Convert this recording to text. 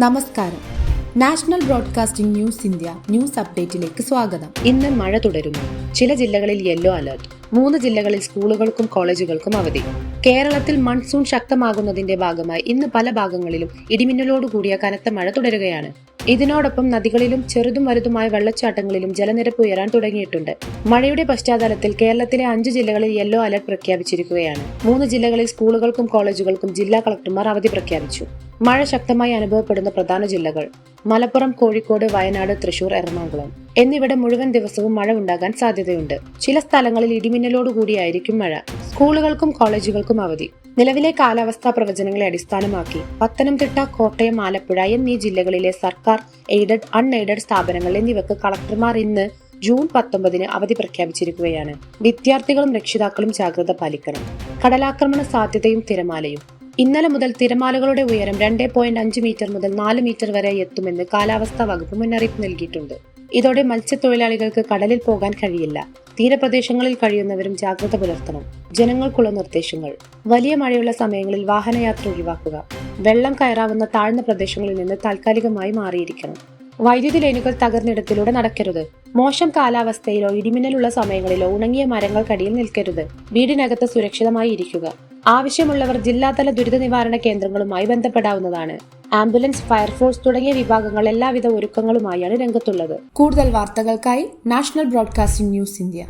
നമസ്കാരം. National broadcasting news India news അപ്ഡേറ്റിലേക്ക് സ്വാഗതം. ഇന്ന് മഴ തുടരുന്നു. ചില ജില്ലകളിൽ യെല്ലോ അലർട്ട്. മൂന്ന് ജില്ലകളിൽ സ്കൂളുകൾക്കും കോളേജുകൾക്കും അവധി. കേരളത്തിൽ മൺസൂൺ ശക്തമാകുന്നതിന്റെ ഭാഗമായി ഇന്ന് പല ഭാഗങ്ങളിലും ഇടിമിന്നലോടുകൂടിയ കനത്ത മഴ തുടരുകയാണ്. ഇതിനോടൊപ്പം നദികളിലും ചെറുതും വലുതുമായ വെള്ളച്ചാട്ടങ്ങളിലും ജലനിരപ്പ് ഉയരാൻ തുടങ്ങിയിട്ടുണ്ട്. മഴയുടെ പശ്ചാത്തലത്തിൽ കേരളത്തിലെ അഞ്ച് ജില്ലകളിൽ യെല്ലോ അലർട്ട് പ്രഖ്യാപിച്ചിരിക്കുകയാണ്. മൂന്ന് ജില്ലകളിൽ സ്കൂളുകൾക്കും കോളേജുകൾക്കും ജില്ലാ കളക്ടർമാർ അവധി പ്രഖ്യാപിച്ചു. മഴ ശക്തമായി അനുഭവപ്പെടുന്ന പ്രധാന ജില്ലകൾ മലപ്പുറം കോഴിക്കോട് വയനാട് തൃശൂർ എറണാകുളം. എന്നിവിടെ മുഴുവൻ ദിവസവും മഴ ഉണ്ടാകാൻ സാധ്യതയുണ്ട്. ചില സ്ഥലങ്ങളിൽ ഇടിമിന്നലോടുകൂടിയായിരിക്കും മഴ. സ്കൂളുകൾക്കും കോളേജുകൾക്കും അവധി. നിലവിലെ കാലാവസ്ഥാ പ്രവചനങ്ങളെ അടിസ്ഥാനമാക്കി പത്തനംതിട്ട കോട്ടയം ആലപ്പുഴ എന്നീ ജില്ലകളിലെ സർക്കാർ എയ്ഡഡ് അൺ എയ്ഡഡ് സ്ഥാപനങ്ങൾ എന്നിവക്ക് കളക്ടർമാർ ഇന്ന് ജൂൺ പത്തൊമ്പതിന് അവധി പ്രഖ്യാപിച്ചിരിക്കുകയാണ്. വിദ്യാർത്ഥികളും രക്ഷിതാക്കളും ജാഗ്രത പാലിക്കണം. കടലാക്രമണ സാധ്യതയും തിരമാലയും. ഇന്നലെ മുതൽ തിരമാലകളുടെ ഉയരം രണ്ട് പോയിന്റ് അഞ്ച് മീറ്റർ മുതൽ നാല് മീറ്റർ വരെ എത്തുമെന്ന് കാലാവസ്ഥാ വകുപ്പ് മുന്നറിയിപ്പ് നൽകിയിട്ടുണ്ട്. ഇതോടെ മത്സ്യത്തൊഴിലാളികൾക്ക് കടലിൽ പോകാൻ കഴിയില്ല. തീരപ്രദേശങ്ങളിൽ കഴിയുന്നവരും ജാഗ്രത പുലർത്തണം. ജനങ്ങൾക്കുള്ള നിർദ്ദേശങ്ങൾ. വലിയ മഴയുള്ള സമയങ്ങളിൽ വാഹനയാത്ര ഒഴിവാക്കുക. വെള്ളം കയറാവുന്ന താഴ്ന്ന പ്രദേശങ്ങളിൽ നിന്ന് താൽക്കാലികമായി മാറിയിരിക്കണം. വൈദ്യുതി ലൈനുകൾ തകർന്നിടത്തിലൂടെ നടക്കരുത്. മോശം കാലാവസ്ഥയിലോ ഇടിമിന്നലുള്ള സമയങ്ങളിലോ ഉണങ്ങിയ മരങ്ങൾക്കടിയിൽ നിൽക്കരുത്. വീടിനകത്ത് സുരക്ഷിതമായി ഇരിക്കുക ആവശ്യമുള്ളവർ ജില്ലാതല ദുരിത നിവാരണ കേന്ദ്രങ്ങളുമായി ബന്ധപ്പെടാവുന്നതാണ്. ആംബുലൻസ് ഫയർഫോഴ്സ് തുടങ്ങിയ വിഭാഗങ്ങൾ എല്ലാവിധ ഒരുക്കങ്ങളുമായാണ് രംഗത്തുള്ളത്. കൂടുതൽ വാർത്തകൾക്കായി നാഷണൽ ബ്രോഡ്കാസ്റ്റിംഗ് ന്യൂസ് ഇന്ത്യ.